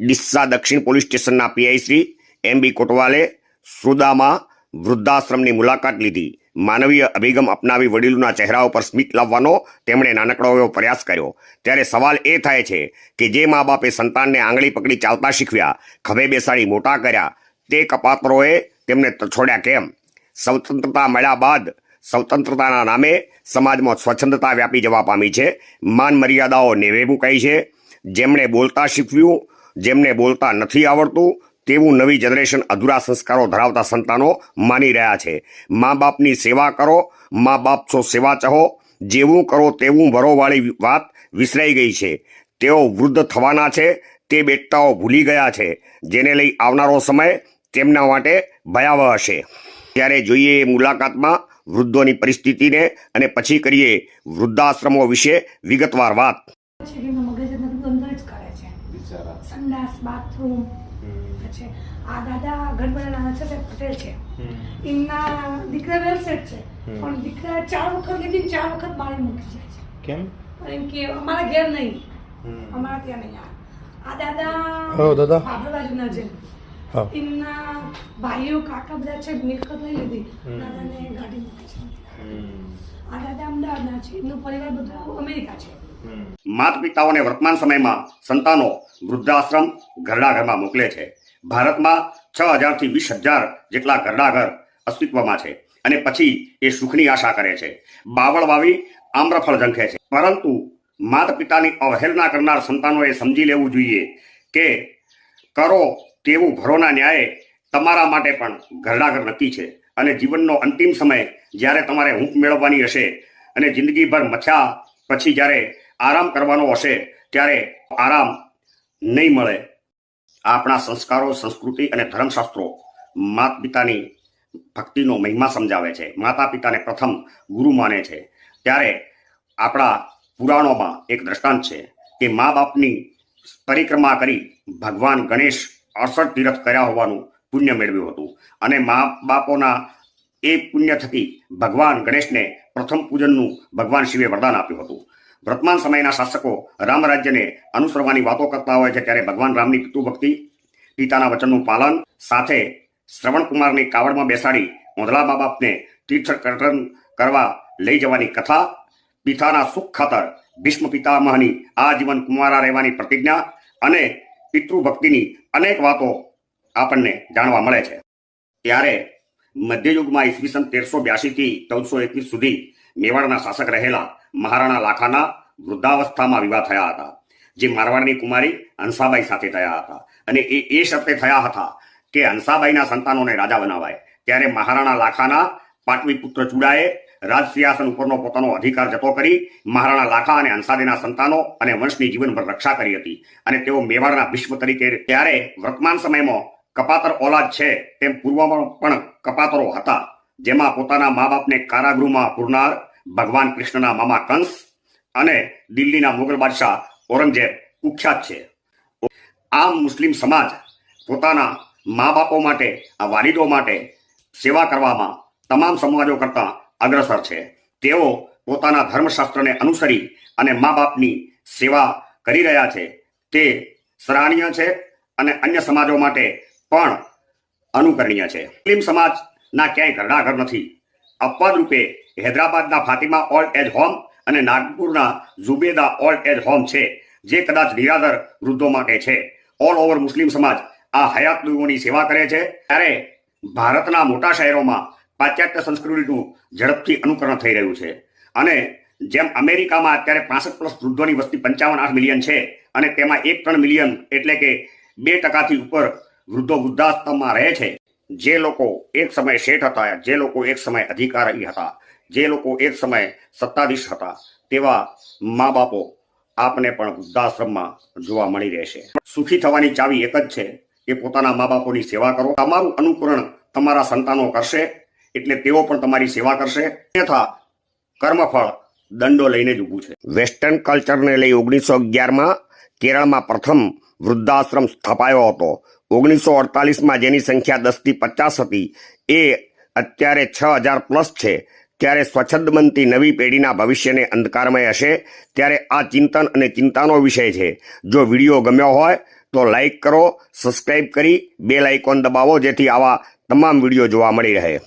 ડિસ્સા દક્ષિણ પોલીસ સ્ટેશનના પીઆઈ શ્રી એમ બી કોટવાલે સુદામાં વૃદ્ધાશ્રમની મુલાકાત લીધી. માનવીય અભિગમ અપનાવી વડીલોના ચહેરા ઉપર સ્મિત લાવવાનો તેમણે નાનકડો એવો પ્રયાસ કર્યો. ત્યારે સવાલ એ થાય છે કે જે મા બાપે સંતાનને આંગળી પકડી ચાલતા શીખવ્યા, ખભે બેસાડી મોટા કર્યા, તે કપાતરોએ તેમને છોડ્યા કેમ? સ્વતંત્રતા મળ્યા બાદ સ્વતંત્રતાના નામે સમાજમાં સ્વચ્છંદતા વ્યાપી જવા પામી છે. માન મર્યાદાઓ નેવે મુકાઈ છે. જેમણે બોલતા શીખવ્યું જેમને બોલતા નથી આવડતું, તેવું નવી જનરેશન અધૂરા સંસ્કારો ધરાવતા સંતાનો માની રહ્યા છે. મા બાપની સેવા કરો, મા બાપ છો સેવા ચહો, જેવું કરો તેવું ભરોવાળી વાત વિસરાઈ ગઈ છે. તેઓ વૃદ્ધ થવાના છે, તે બેટાઓ ભૂલી ગયા છે. જેને લઈ આવનારો સમય તેમના માટે ભયાવહ હશે. ત્યારે જોઈએ એ મુલાકાતમાં વૃદ્ધોની પરિસ્થિતિને અને પછી કરીએ વૃદ્ધાશ્રમો વિશે વિગતવાર વાત. મગજ અંદર જ કરે છે. બિચારા. સંડાસ બાથરૂમ છે આ દાદા ગઢબડાના છે પટેલ છે. એમના દીકરા વેલસેટ છે. પણ દીકરા ચાર વખત લીધી ચાર વખત મારી મૂકી જાય છે. કેમ? પણ એમ કે અમારા ઘેર નહીં. અમારા ત્યાં નહીં આ આ દાદા હો દાદા. બાબર બાજુના છે એમના ભાઈઓ કાકા બધા છે મિલકત લઈ લીધી. દાદાને ગાડી મૂકી છે. આ દાદા અમદાવાદના છે. એમનું પરિવાર બધું અમેરિકા છે. માતા પિતાઓને વર્તમાન સમયમાં સંતાનો વૃદ્ધાશ્રમ ઘરડાઘરમાં મોકલે છે. ભારતમાં છ હજારથી વીસ હજાર જેટલા ઘરડાઘર અસ્તિત્વમાં છે અને પછી એ સુખની આશા કરે છે. બાવળ વાવી આમ્રફળ ઝંખે છે. પરંતુ માતા પિતાની અવહેલના કરનાર સંતાનોએ સમજી લેવું જોઈએ કે કરો તેવું ભરોના ન્યાય તમારા માટે પણ ઘરડાઘર નક્કી છે અને જીવનનો અંતિમ સમય જ્યારે તમારે હૂંફ મેળવવાની હશે અને જિંદગીભર મથ્યા પછી જ્યારે આરામ કરવાનો હશે, ત્યારે આરામ નહીં મળે. આપણા સંસ્કારો, સંસ્કૃતિ અને ધર્મશાસ્ત્રો માતા પિતાની ભક્તિનો મહિમા સમજાવે છે. માતા પિતાને પ્રથમ ગુરુ માને છે. ત્યારે આપણા પુરાણોમાં એક દ્રષ્ટાંત છે કે મા બાપની પરિક્રમા કરી ભગવાન ગણેશ અડસઠ તીરથ કર્યા હોવાનું પુણ્ય મેળવ્યું હતું. અને મા બાપોના એ પુણ્ય થકી ભગવાન ગણેશને પ્રથમ પૂજનનું ભગવાન શિવે વરદાન આપ્યું હતું. વર્તમાન સમયના શાસકો રામ રાજ્યને અનુસરવાની વાતો કરતા હોય છે, ત્યારે ભગવાન રામની પિતૃભક્તિ પિતાના વચનનું પાલન સાથે શ્રવણકુમારની કાવડમાં બેસાડી ઓંધળા મા બાપને તીર્થકર્તન કરવા લઈ જવાની કથા, પિતાના સુખ ખાતર ભીષ્મ પિતામહની આજીવન કુમારા રહેવાની પ્રતિજ્ઞા અને પિતૃભક્તિની અનેક વાતો આપણને જાણવા મળે છે. ત્યારે મધ્યયુગમાં ઈસવીસન તેરસો બ્યાસીથી ચૌદસો એકવીસ સુધી મેવાડના શાસક રહેલા મહારાણા લાખાના વૃદ્ધાવસ્થામાં વિવાહ થયા હતા, જે મારવાડની કુમારી હંસાબાઈ સાથે થયા હતા. અને એ એ શરતે થયા હતા કે હંસાબાઈના સંતાનોને રાજા બનાવાય. ત્યારે મહારાણા લાખાના પાટવી પુત્ર ચુડાએ રાજ સિંહાસન ઉપરનો પોતાનો અધિકાર જતો કરી મહારાણા લાખા અને હંસાદેના સંતાનો અને વંશની જીવનભર રક્ષા કરી હતી. અને તેઓ મેવાડના ભીષ્મ તરીકે ત્યારે વર્તમાન સમયમાં કપાતર ઓલાદ છે તેમ પૂર્વમાં પણ કપાતરો હતા, જેમાં પોતાના મા બાપને કારાગૃહમાં પૂરનાર ભગવાન કૃષ્ણના મામા કંસ અને દિલ્હીના મુગલ બાદશાહ ઔરંગઝેબ કુખ્યાત છે. આમ મુસ્લિમ સમાજ પોતાના મા બાપો માટે, આ વાલિદો માટે સેવા કરવામાં તમામ સમાજો કરતાં અગ્રસર છે. તેઓ પોતાના ધર્મશાસ્ત્રને અનુસરી અને મા બાપની સેવા કરી રહ્યા છે. તે સરાહનીય છે અને અન્ય સમાજો માટે પણ અનુકરણીય છે. મુસ્લિમ સમાજના ક્યાંય ઘરડા ઘર નથી. અપવાદ રૂપે હૈદરાબાદના ફાતિમા ઓલ્ડ એજ હોમ અને નાગપુરના ઝુબેદા ઓલ્ડ એજ હોમ છે, જે કદાચ નિરાધર વૃદ્ધો માટે છે. ઓલ ઓવર મુસ્લિમ સમાજ આ હયાત લોકોની સેવા કરે છે. ત્યારે ભારતના મોટા શહેરોમાં પાશ્ચાત્ય સંસ્કૃતિનું ઝડપથી અનુકરણ થઈ રહ્યું છે. અને જેમ અમેરિકામાં અત્યારે પાસઠ પ્લસ વૃદ્ધોની વસ્તી પંચાવન આઠ મિલિયન છે અને તેમાં એક ત્રણ મિલિયન એટલે કે બે ટકાથી ઉપર વૃદ્ધો વૃદ્ધાશ્રમમાં રહે છે. જે લોકો એક સમય શેઠ હતા, જે લોકો એક સમય અધિકારી હતા. જે લોકો એ સમયે સત્તાધીશ હતા, તેવા મા બાપો આપને પણ વૃદ્ધાશ્રમમાં જોવા મળી રહેશે. સુખી થવાની ચાવી એક જ છે, એ પોતાના મા બાપોની સેવા કરો. તમારું અનુકરણ તમારા સંતાનો કરશે, એટલે તેઓ પણ તમારી સેવા કરશે. તથા કર્મફળ દંડો લઈને જ ઊભું છે. વેસ્ટર્ન કલ્ચરને લઈ ઓગણીસો અગિયારમાં કેરળમાં પ્રથમ વૃદ્ધાશ્રમ સ્થપાયો હતો. ઓગણીસો અડતાલીસમાં જેની સંખ્યા દસથી પચાસ હતી, એ અત્યારે છ હજાર પ્લસ છે. ત્યારે સ્વચ્છંદ બનતી નવી પેઢીના ભવિષ્યને અંધકારમય હશે, ત્યારે આ ચિંતન અને ચિંતાનો વિષય છે. જો વીડિયો ગમ્યો હોય, તો લાઇક કરો, સબસ્ક્રાઇબ કરી બેલ આઇકોન દબાવો, જેથી આવા તમામ વીડિયો જોવા મળી રહે.